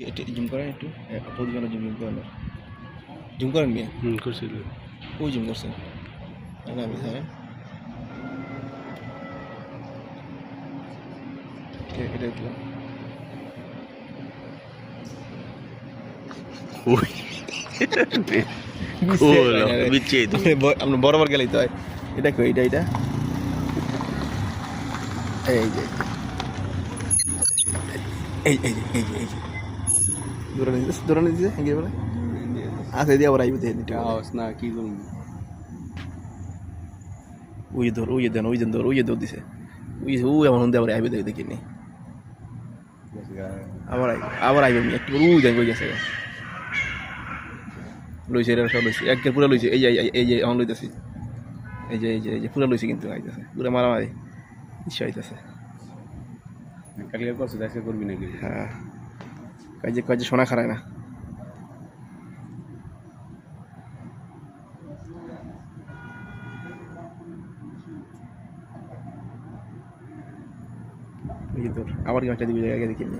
একটু জুম করেন একটু। প্রতিজনে জুম জুম করেন জুম করেন মিয়া? হুম করছিল ওই জুম করছেন? আমি হ্যাঁ। এ- এটা দিলাম আপনি বরাবর গেলেই তো হয়। এটা কই এটা এটা? এই যে এই এই এই এই দূরে নিয়ে দিছে দূরে নিয়ে দিছে হেঙ্গে বলে আছে দিয়ে আবার আইবে দেখে। দিতে না কি করব? ওই যে ধর ওই দেন ওই যে ধর ওই ধর দিছে। ওই ওই আমার হন্দে আবার আইবে দেখে দেখিনি আবার আইবে আবার আইবে একটু ওই যাই কই গেছে লইছে এটা সব লইছে পুরো লইছে এই যে এই যে- এই লইতেছি। এই যে এই যে এই যে পুরো লইছে কিন্তু আইতেছে পুরো মারামারি ইচ্ছা আইতেছে। কালকে করছে আজকে করবি নাকি? হ্যাঁ। কাজে কাজে সোনা খারায় না। আবার কি একটা দিবি জায়গায় দেখিনি